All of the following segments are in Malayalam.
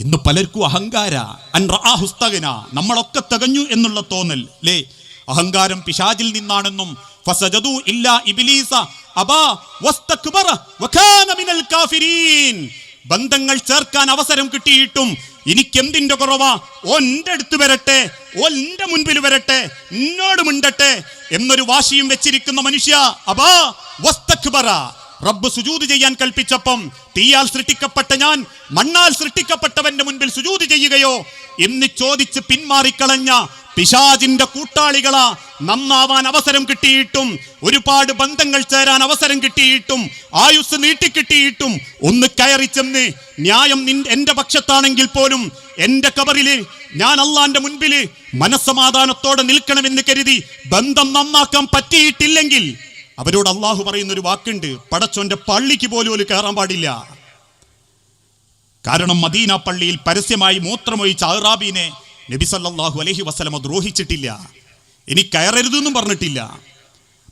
ഇന്ന് പലർക്കും അഹങ്കാര. അൻ റആഹുസ്തഗന നമ്മളൊക്കെ തികഞ്ഞു എന്നുള്ള തോന്നൽ. ലേ അഹങ്കാരം പിശാചിൽ നിന്നാണെന്നും ഫസജദു ഇല്ലാ ഇബിലീസ അബാ വസ്തക്ബറ വകാന മിനൽ കാഫിരീൻ. ബന്ധങ്ങൾ ചേർക്കാൻ അവസരം കിട്ടിയിട്ടും എനിക്ക് എന്തിന്റെ കുറവാ? ഓന്റെ അടുത്ത് വരട്ടെ ഓന്റെ മുൻപിൽ വരട്ടെ എന്നോട് മിണ്ടട്ടെ എന്നൊരു വാശിയും വെച്ചിരിക്കുന്ന മനുഷ്യ അബാ വസ്തക്ബറ. റബ്ബ് സുജൂത് ചെയ്യാൻ കൽപ്പിച്ചപ്പം തീയാൽ സൃഷ്ടിക്കപ്പെട്ട ഞാൻ മണ്ണാൽ സൃഷ്ടിക്കപ്പെട്ടവന്റെ മുൻപിൽ സുജൂത് ചെയ്യുകയോ എന്ന് ചോദിച്ച് പിന്മാറിക്കളഞ്ഞ പിശാജിന്റെ കൂട്ടാളികളാ നന്നാവാൻ അവസരം കിട്ടിയിട്ടും ഒരുപാട് ബന്ധങ്ങൾ ചേരാൻ അവസരം കിട്ടിയിട്ടും ആയുസ് നീട്ടിക്കിട്ടിയിട്ടും ഒന്ന് കയറി ചെന്ന് ന്യായം എന്റെ പക്ഷത്താണെങ്കിൽ പോലും എന്റെ കബറിൽ ഞാൻ അള്ളാന്റെ മുൻപിൽ മനസ്സമാധാനത്തോടെ നിൽക്കണമെന്ന് കരുതി ബന്ധം നന്നാക്കാൻ പറ്റിയിട്ടില്ലെങ്കിൽ അവരോട് അള്ളാഹു പറയുന്ന ഒരു വാക്കുണ്ട് പടച്ചോന്റെ പള്ളിക്ക് പോലും ഒരു കയറാൻ പാടില്ല. കാരണം മദീന പള്ളിയിൽ പരസ്യമായി മൂത്രമൊഴിച്ച അഹ്റാബീനെ നബി സല്ലല്ലാഹു അലൈഹി വസല്ലമ ദ്രോഹിച്ചിട്ടില്ല. ഇനി കയറരുതെന്നും പറഞ്ഞിട്ടില്ല.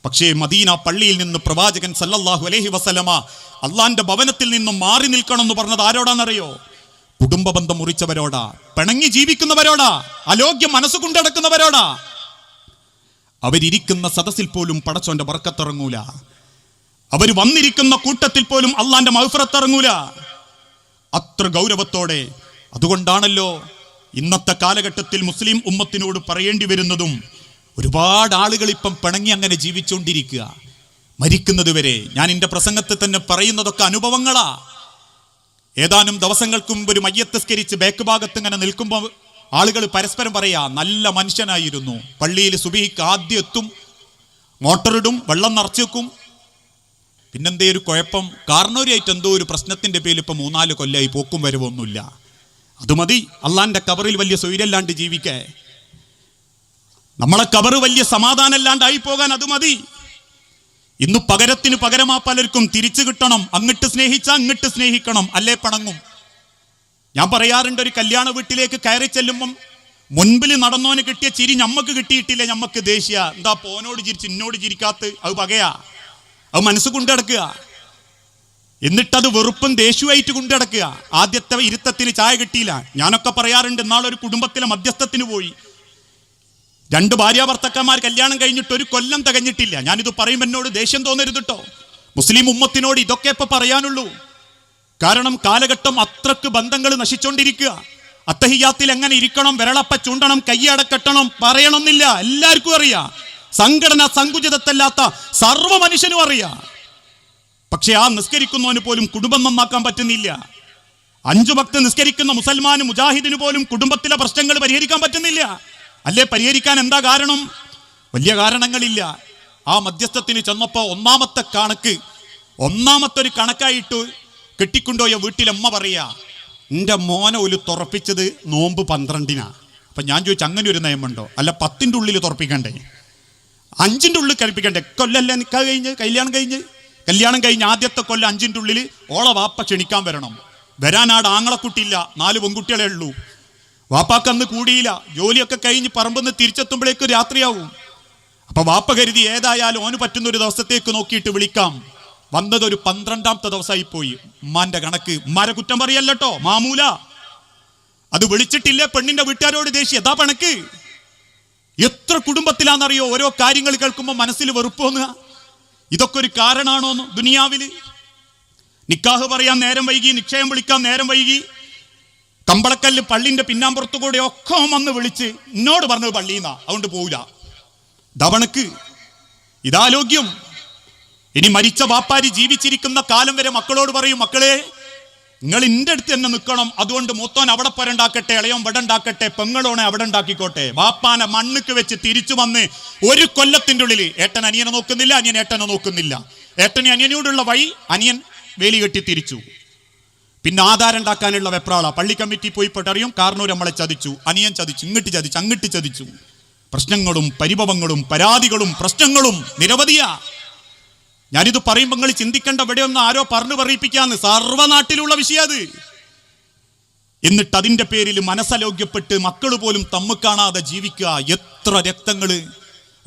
പക്ഷേ മദീന പള്ളിയിൽ നിന്ന് പ്രവാചകൻ സല്ലല്ലാഹു അലഹി വസല്ലമ അള്ളാന്റെ ഭവനത്തിൽ നിന്നും മാറി നിൽക്കണമെന്ന് പറഞ്ഞത് ആരോടാണെന്നറിയോ കുടുംബ ബന്ധം മുറിച്ചവരോടാ പിണങ്ങി ജീവിക്കുന്നവരോടാ അലോഗ്യം മനസ്സ് കൊണ്ടടക്കുന്നവരോടാ അവരിയ്ക്കുന്ന സദസ്സിൽ പോലും പടച്ചോന്റെ വറക്കത്തിറങ്ങൂല. അവർ വന്നിരിക്കുന്ന കൂട്ടത്തിൽ പോലും അള്ളാന്റെ മഹഫറത്തിറങ്ങൂല. അത്ര ഗൗരവത്തോടെ. അതുകൊണ്ടാണല്ലോ ഇന്നത്തെ കാലഘട്ടത്തിൽ മുസ്ലിം ഉമ്മത്തിനോട് പറയേണ്ടി വരുന്നതും ഒരുപാട് ആളുകൾ ഇപ്പം പിണങ്ങി അങ്ങനെ ജീവിച്ചുകൊണ്ടിരിക്കുക മരിക്കുന്നത് വരെ ഞാൻ എന്റെ പ്രസംഗത്തിൽ തന്നെ പറയുന്നതൊക്കെ അനുഭവങ്ങളാ. ഏതാനും ദിവസങ്ങൾക്ക് മുമ്പ് ഒരു മയ്യത്തസ്കരിച്ച് ബാക്ക് ഭാഗത്ത് ഇങ്ങനെ നിൽക്കുമ്പോൾ ആളുകൾ പരസ്പരം പറയാ നല്ല മനുഷ്യനായിരുന്നു. പള്ളിയിൽ സുബിഹിക്ക് ആദ്യം എത്തും മോട്ടറിടും വെള്ളം നിറച്ചു വെക്കും. പിന്നെന്തേ ഒരു കുഴപ്പം? കാരണവരായിട്ട് എന്തോ ഒരു പ്രശ്നത്തിന്റെ പേരിൽ ഇപ്പം മൂന്നാൽ കൊല്ലമായി പോക്കും വരവൊന്നുമില്ല. അത് മതി അള്ളാന്റെ കബറിൽ വലിയ സ്വൈരല്ലാണ്ട് ജീവിക്കേ. നമ്മളെ കബറ് വലിയ സമാധാനമല്ലാണ്ടായി പോകാൻ അത് മതി. ഇന്ന് പകരത്തിന് പകരമാ പലർക്കും തിരിച്ചു കിട്ടണം. അങ്ങട്ട് സ്നേഹിച്ചാൽ അങ്ങട്ട് സ്നേഹിക്കണം. അല്ലേ പണങ്ങും ഞാൻ പറയാറുണ്ട് ഒരു കല്യാണ വീട്ടിലേക്ക് കയറി ചെല്ലുമ്പം മുൻപിൽ നടന്നോന് കിട്ടിയ ചിരി ഞമ്മക്ക് കിട്ടിയിട്ടില്ല ഞമ്മക്ക് ദേഷ്യ. എന്താ പോനോട് ചിരിച്ച് ഇന്നോട് ചിരിക്കാത്ത? അത് പകയാ. അത് മനസ്സ് കൊണ്ടടക്കുക എന്നിട്ടത് വെറുപ്പും ദേഷ്യമായിട്ട് കൊണ്ടടക്കുക ആദ്യത്തെ ഇരുത്തത്തിന് ചായ കിട്ടിയില്ല. ഞാനൊക്കെ പറയാറുണ്ട് എന്നാളൊരു കുടുംബത്തിലെ മധ്യസ്ഥത്തിന് പോയി. രണ്ട് ഭാര്യ ഭർത്തക്കന്മാർ കല്യാണം കഴിഞ്ഞിട്ട് ഒരു കൊല്ലം തികഞ്ഞിട്ടില്ല. ഞാനിത് പറയുമ്പോൾ എന്നോട് ദേഷ്യം തോന്നരുത് കേട്ടോ മുസ്ലിം ഉമ്മത്തിനോട് ഇതൊക്കെ ഇപ്പൊ പറയാനുള്ളൂ. കാരണം കാലഘട്ടം അത്രയ്ക്ക് ബന്ധങ്ങൾ നശിച്ചുകൊണ്ടിരിക്കുക അത്തഹിയാത്തിൽ എങ്ങനെ ഇരിക്കണം? വിരളപ്പ ചൂണ്ടണം കയ്യടക്കെട്ടണം പറയണമെന്നില്ല. എല്ലാവർക്കും അറിയാം. സംഘടന സങ്കുചിതത്തല്ലാത്ത സർവ മനുഷ്യനും അറിയാം. പക്ഷെ ആ നിസ്കരിക്കുന്നവന് പോലും കുടുംബം നന്നാക്കാൻ പറ്റുന്നില്ല. അഞ്ചു ഭക്ത് നിസ്കരിക്കുന്ന മുസൽമാന് മുജാഹിദിന് പോലും കുടുംബത്തിലെ പ്രശ്നങ്ങൾ പരിഹരിക്കാൻ പറ്റുന്നില്ല. അല്ലേ? പരിഹരിക്കാൻ എന്താ കാരണം? വലിയ കാരണങ്ങളില്ല. ആ മധ്യസ്ഥത്തിന് ചെന്നപ്പോൾ ഒന്നാമത്തെ കണക്ക് ഒന്നാമത്തെ ഒരു കണക്കായിട്ട് കെട്ടിക്കൊണ്ടുപോയ വീട്ടിലമ്മ പറയാ എന്റെ മോനെ ഒരു തുറപ്പിച്ചത് നോമ്പ് പന്ത്രണ്ടിനാ. അപ്പം ഞാൻ ചോദിച്ചു അങ്ങനെ ഒരു നിയമമുണ്ടോ? അല്ല പത്തിന്റെ ഉള്ളിൽ തുറപ്പിക്കണ്ടേ? അഞ്ചിന്റെ ഉള്ളിൽ കഴിപ്പിക്കണ്ടേ കൊല്ലല്ലേ നിൽക്കാൻ കഴിഞ്ഞ്? കല്യാണം കഴിഞ്ഞ്? കല്യാണം കഴിഞ്ഞ് ആദ്യത്തെ കൊല്ലം അഞ്ചിന്റെ ഉള്ളിൽ ഓള വാപ്പ ക്ഷണിക്കാൻ വരണം. വരാനാട് ആങ്ങളക്കുട്ടിയില്ല നാല് പെൺകുട്ടികളെ ഉള്ളൂ. വാപ്പാക്ക് അന്ന് കൂടിയില്ല. ജോലിയൊക്കെ കഴിഞ്ഞ് പറമ്പെന്ന് തിരിച്ചെത്തുമ്പോഴേക്ക് രാത്രിയാവും. അപ്പൊ വാപ്പ കരുതി ഏതായാലും ഓന് പറ്റുന്ന ഒരു ദിവസത്തേക്ക് നോക്കിയിട്ട് വിളിക്കാം. വന്നത് ഒരു പന്ത്രണ്ടാമത്തെ ദിവസമായി പോയി ഉമ്മാന്റെ കണക്ക്. ഉമ്മാരെ കുറ്റം പറയല്ലോ മാമൂല. അത് വിളിച്ചിട്ടില്ലേ പെണ്ണിന്റെ വീട്ടുകാരോട് ദേഷ്യം? എന്താ പണക്ക്. എത്ര കുടുംബത്തിലാണെന്നറിയോ? ഓരോ കാര്യങ്ങൾ കേൾക്കുമ്പോൾ മനസ്സിൽ വെറുപ്പ് തോന്നുക ഇതൊക്കെ ഒരു കാരണമാണോ ദുനിയാവിൽ? നിക്കാഹ് പറയാൻ നേരം വൈകി നിക്ഷയം വിളിക്കാൻ നേരം വൈകി. കമ്പളക്കല്ല് പള്ളിന്റെ പിന്നാമ്പുറത്തു കൂടെ ഒക്കെ വന്ന് വിളിച്ച് എന്നോട് പറഞ്ഞത് പള്ളിന്നാ. അതുകൊണ്ട് പോവില്ല ദവണക്ക് ഇതാലോഗ്യം ഇനി മരിച്ച വാപ്പാരി ജീവിച്ചിരിക്കുന്ന കാലം വരെ മക്കളോട് പറയും മക്കളെ നിങ്ങൾ ഇന്റെ അടുത്ത് തന്നെ നിൽക്കണം. അതുകൊണ്ട് മൂത്തോൻ അവിടെ പരണ്ടാക്കട്ടെ ഇളയോൻ ഇവിടെ ഉണ്ടാക്കട്ടെ പെങ്ങളോണെ അവിടെ ഉണ്ടാക്കിക്കോട്ടെ. വാപ്പാനെ മണ്ണുക്ക് വെച്ച് തിരിച്ചു വന്ന് ഒരു കൊല്ലത്തിന്റെ ഉള്ളിൽ ഏട്ടൻ അനിയനെ നോക്കുന്നില്ല അനിയൻ ഏട്ടനെ നോക്കുന്നില്ല. ഏട്ടനെ അനിയനോടുള്ള വഴി അനിയൻ വേലി കെട്ടി തിരിച്ചു. പിന്നെ ആധാരം ഉണ്ടാക്കാനുള്ള വെപ്രാള. പള്ളി കമ്മിറ്റി പോയി പെട്ടറിയും കാർണൂർ നമ്മളെ ചതിച്ചു. അനിയൻ ചതിച്ചു ഇങ്ങോട്ട് ചതിച്ചു അങ്ങോട്ട് ചതിച്ചു. പ്രശ്നങ്ങളും പരിഭവങ്ങളും പരാതികളും പ്രശ്നങ്ങളും നിരവധിയാ. ഞാനിത് പറയുമ്പോൾ നിങ്ങൾ ചിന്തിക്കേണ്ട ഇവിടെ ഒന്ന് ആരോ പറഞ്ഞു പറയിപ്പിക്കാന്ന്. സർവനാട്ടിലുള്ള വിഷയം അത്. എന്നിട്ട് അതിന്റെ പേരിൽ മനസ്സലോഗ്യപ്പെട്ട് മക്കൾ പോലും തമ്മ് കാണാതെ ജീവിക്കുക. എത്ര രക്തങ്ങൾ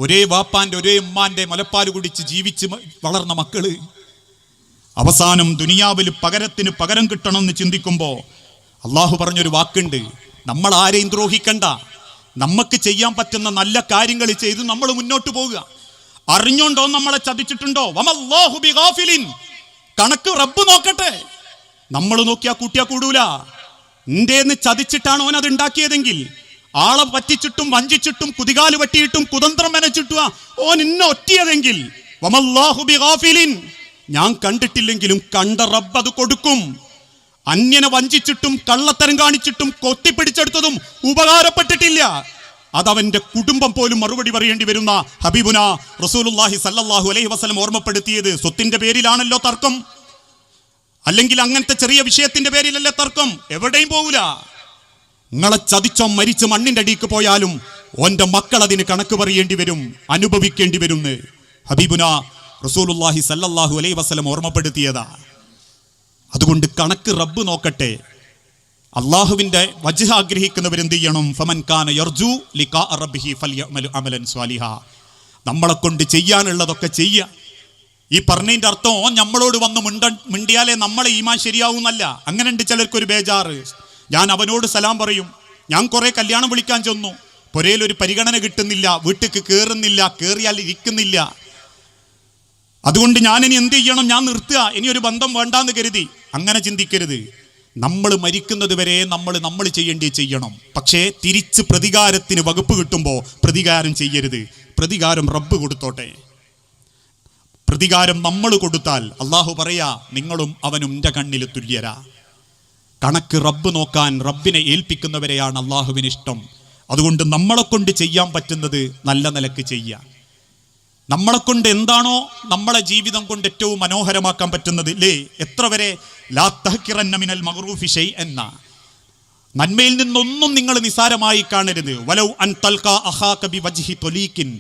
ഒരേ വാപ്പാന്റെ ഒരേ ഉമ്മാന്റെ മുലപ്പാൽ കുടിച്ച് ജീവിച്ച് വളർന്ന മക്കൾ. അവസാനം ദുനിയാവിൽ പകരത്തിന് പകരം കിട്ടണമെന്ന് ചിന്തിക്കുമ്പോൾ അള്ളാഹു പറഞ്ഞൊരു വാക്കുണ്ട്. നമ്മൾ ആരെയും ദ്രോഹിക്കണ്ട. നമുക്ക് ചെയ്യാൻ പറ്റുന്ന നല്ല കാര്യങ്ങൾ ചെയ്ത് നമ്മൾ മുന്നോട്ട് പോവുക. അറിഞ്ഞോണ്ടോ നമ്മളെ ചതിച്ചിട്ടുണ്ടോ. കണക്ക് റബ്ബ് നോക്കട്ടെ. നമ്മൾ നോക്കിയാ കൂട്ടിയാ കൂടൂല. ഇന്ത്യന്ന് ചതിച്ചിട്ടാണ് ഓൻ അത് ഉണ്ടാക്കിയതെങ്കിൽ ആളെ പറ്റിച്ചിട്ടും വഞ്ചിച്ചിട്ടും കുതികാൽ പറ്റിയിട്ടും കുതന്ത്രം മെനച്ചിട്ടും ഓൻ ഇന്ന ഒറ്റിയതെങ്കിൽ. ഞാൻ കണ്ടിട്ടില്ലെങ്കിലും കണ്ട റബ്ബ് അത് കൊടുക്കും. അന്യനെ വഞ്ചിച്ചിട്ടും കള്ളത്തരം കാണിച്ചിട്ടും കൊത്തിപ്പിടിച്ചെടുത്തതും ഉപകാരപ്പെട്ടിട്ടില്ല. അതവന്റെ കുടുംബം പോലും മറുപടി പറയേണ്ടി വരുന്ന ഹബീബുന റസൂലുല്ലാഹി സല്ലാഹു അലൈഹി വസ്ലം ഓർമ്മപ്പെടുത്തിയത് സ്വത്തിന്റെ പേരിലാണല്ലോ തർക്കം. അല്ലെങ്കിൽ അങ്ങനത്തെ ചെറിയ വിഷയത്തിന്റെ പേരിലല്ലേ തർക്കം? എവിടെയും പോകൂല നിങ്ങളെ ചതിച്ചോ മരിച്ച് മണ്ണിന്റെ അടിക്ക് പോയാലും ഓന്റെ മക്കൾ അതിന് കണക്ക് പറയേണ്ടി വരും അനുഭവിക്കേണ്ടി വരും ഹബീബുന റസൂലുല്ലാഹി സല്ലാഹു അലൈഹി വസ്ലം ഓർമ്മപ്പെടുത്തിയതാ. അതുകൊണ്ട് കണക്ക് റബ്ബ് നോക്കട്ടെ. അള്ളാഹുവിന്റെ വജ്ഹ ആഗ്രഹിക്കുന്നവർ എന്ത് ചെയ്യണം? യർജു അമലൻ സ്വാലിഹ. നമ്മളെ കൊണ്ട് ചെയ്യാനുള്ളതൊക്കെ ചെയ്യുക. ഈ പറഞ്ഞതിന്റെ അർത്ഥം നമ്മളോട് വന്ന് മിണ്ട മിണ്ടിയാലേ നമ്മളെ ഈമാൻ ശരിയാവുന്നല്ല. അങ്ങനെ ഉണ്ട് ചിലർക്കൊരു ബേജാറ്. ഞാൻ അവനോട് സലാം പറയും. ഞാൻ കുറേ കല്യാണം വിളിക്കാൻ ചെന്നു. പുരയിൽ ഒരു പരിഗണന കിട്ടുന്നില്ല. വീട്ടിക്ക് കയറുന്നില്ല കയറിയാൽ ഇരിക്കുന്നില്ല. അതുകൊണ്ട് ഞാനിനി എന്ത് ചെയ്യണം? ഞാൻ നിർത്തുക. ഇനി ഒരു ബന്ധം വേണ്ടാന്ന് കരുതി. അങ്ങനെ ചിന്തിക്കരുത്. നമ്മൾ മരിക്കുന്നത് വരെ നമ്മൾ നമ്മൾ ചെയ്യേണ്ടി ചെയ്യണം. പക്ഷേ തിരിച്ച് പ്രതികാരത്തിന് വകുപ്പ് കിട്ടുമ്പോൾ പ്രതികാരം ചെയ്യരുത്. പ്രതികാരം റബ്ബ് കൊടുത്തോട്ടെ. പ്രതികാരം നമ്മൾ കൊടുത്താൽ അള്ളാഹു പറയാ നിങ്ങളും അവനും എന്റെ കണ്ണിൽ തുല്യരാ. കണക്ക് റബ്ബ് നോക്കാൻ റബ്ബിനെ ഏൽപ്പിക്കുന്നവരെയാണ് അള്ളാഹുവിന് ഇഷ്ടം. അതുകൊണ്ട് നമ്മളെ കൊണ്ട് ചെയ്യാൻ പറ്റുന്നത് നല്ല നിലയ്ക്ക് ചെയ്യാം. നമ്മളെ കൊണ്ട് എന്താണോ നമ്മളെ ജീവിതം കൊണ്ട് ഏറ്റവും മനോഹരമാക്കാൻ പറ്റുന്നത് ലേ എത്ര വരെ മിനൽ ഷൈഅന്ന. നന്മയിൽ നിന്നൊന്നും നിങ്ങൾ നിസാരമായി കാണരുത്. വലൗ അൻ തൽഖാ അഖാക ബിവജ്ഹി തൊലീക്കിൻ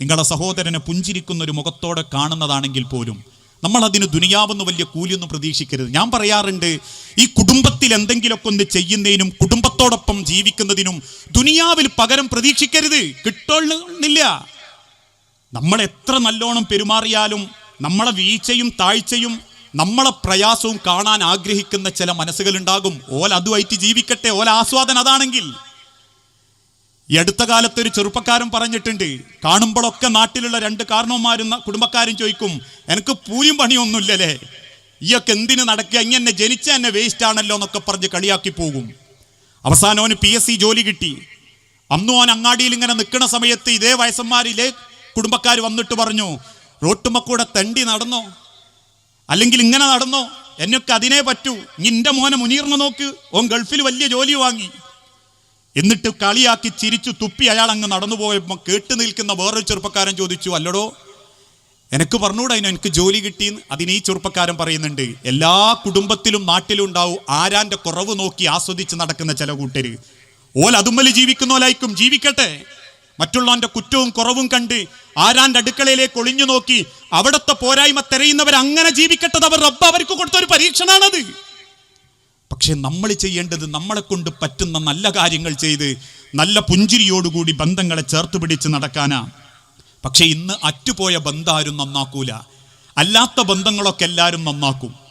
നിങ്ങളുടെ സഹോദരനെ പുഞ്ചിരിക്കുന്ന ഒരു മുഖത്തോടെ കാണുന്നതാണെങ്കിൽ പോലും നമ്മൾ അതിന് ദുനിയാവെന്ന് വലിയ കൂലിയൊന്നും പ്രതീക്ഷിക്കരുത്. ഞാൻ പറയാറുണ്ട് ഈ കുടുംബത്തിൽ എന്തെങ്കിലുമൊക്കെ ഒന്ന് ചെയ്യുന്നതിനും കുടുംബത്തോടൊപ്പം ജീവിക്കുന്നതിനും ദുനിയാവിൽ പകരം പ്രതീക്ഷിക്കരുത്. കിട്ടുന്നില്ല നമ്മൾ എത്ര നല്ലോണം പെരുമാറിയാലും നമ്മളെ വീഴ്ചയും താഴ്ചയും നമ്മളെ പ്രയാസവും കാണാൻ ആഗ്രഹിക്കുന്ന ചില മനസ്സുകളുണ്ടാകും. ഓൽ അതുമായിട്ട് ജീവിക്കട്ടെ ഓല ആസ്വാദനം അതാണെങ്കിൽ. ഈ അടുത്ത കാലത്ത് ഒരു ചെറുപ്പക്കാരൻ പറഞ്ഞിട്ടുണ്ട് കാണുമ്പോഴൊക്കെ നാട്ടിലുള്ള രണ്ട് കാരണവന്മാരും കുടുംബക്കാരും ചോദിക്കും എനിക്ക് പൂരിയും പണിയൊന്നുമില്ലല്ലേ? ഈയൊക്കെ എന്തിന് നടക്കുക? ഇങ്ങനെ ജനിച്ച എന്നെ വേസ്റ്റ് ആണല്ലോ എന്നൊക്കെ പറഞ്ഞ് കളിയാക്കി പോകും. അവസാനം അവന് പി എസ് സി ജോലി കിട്ടി. അന്ന് അവൻ അങ്ങാടിയിൽ ഇങ്ങനെ നിൽക്കുന്ന സമയത്ത് ഇതേ വയസ്സന്മാരിലെ കുടുംബക്കാർ വന്നിട്ട് പറഞ്ഞു റോട്ടുമ്മക്കൂടെ തണ്ടി നടന്നോ? അല്ലെങ്കിൽ ഇങ്ങനെ നടന്നോ? എന്നൊക്കെ അതിനെ പറ്റൂ. നിന്റെ മോനെ മുനീർന്ന് നോക്ക്. ഓൻ ഗൾഫിൽ വലിയ ജോലി വാങ്ങി. എന്നിട്ട് കളിയാക്കി ചിരിച്ചു തുപ്പി അയാൾ അങ്ങ് നടന്നു പോയപ്പോൾ കേട്ട് നിൽക്കുന്ന വേറൊരു ചെറുപ്പക്കാരൻ ചോദിച്ചു അല്ലടോ എനിക്ക് പറഞ്ഞുകൂടെ അതിന് എനിക്ക് ജോലി കിട്ടി അതിന് ഈ ചെറുപ്പക്കാരൻ പറയുന്നുണ്ട് എല്ലാ കുടുംബത്തിലും നാട്ടിലും ഉണ്ടാവും ആരാന്റെ കുറവ് നോക്കി ആസ്വദിച്ച് നടക്കുന്ന ചില കൂട്ടര്. ഓൽ അതുമ്മൽ ജീവിക്കുന്നോലായിരിക്കും ജീവിക്കട്ടെ. മറ്റുള്ളവന്റെ കുറ്റവും കുറവും കണ്ട് ആരാന്റെ അടുക്കളയിലേക്ക് ഒളിഞ്ഞു നോക്കി അവിടുത്തെ പോരായ്മ തെരയുന്നവർ അങ്ങനെ ജീവിക്കട്ടത് അവർ റബ്ബ് അവർക്ക് കൊടുത്ത ഒരു പരീക്ഷണാണത്. പക്ഷെ നമ്മൾ ചെയ്യേണ്ടത് നമ്മളെ കൊണ്ട് പറ്റുന്ന നല്ല കാര്യങ്ങൾ ചെയ്ത് നല്ല പുഞ്ചിരിയോടുകൂടി ബന്ധങ്ങളെ ചേർത്ത് പിടിച്ച് നടക്കാനാ. പക്ഷെ ഇന്ന് അറ്റുപോയ ബന്ധം ആരും നന്നാക്കൂല. അല്ലാത്ത ബന്ധങ്ങളൊക്കെ എല്ലാവരും നന്നാക്കും.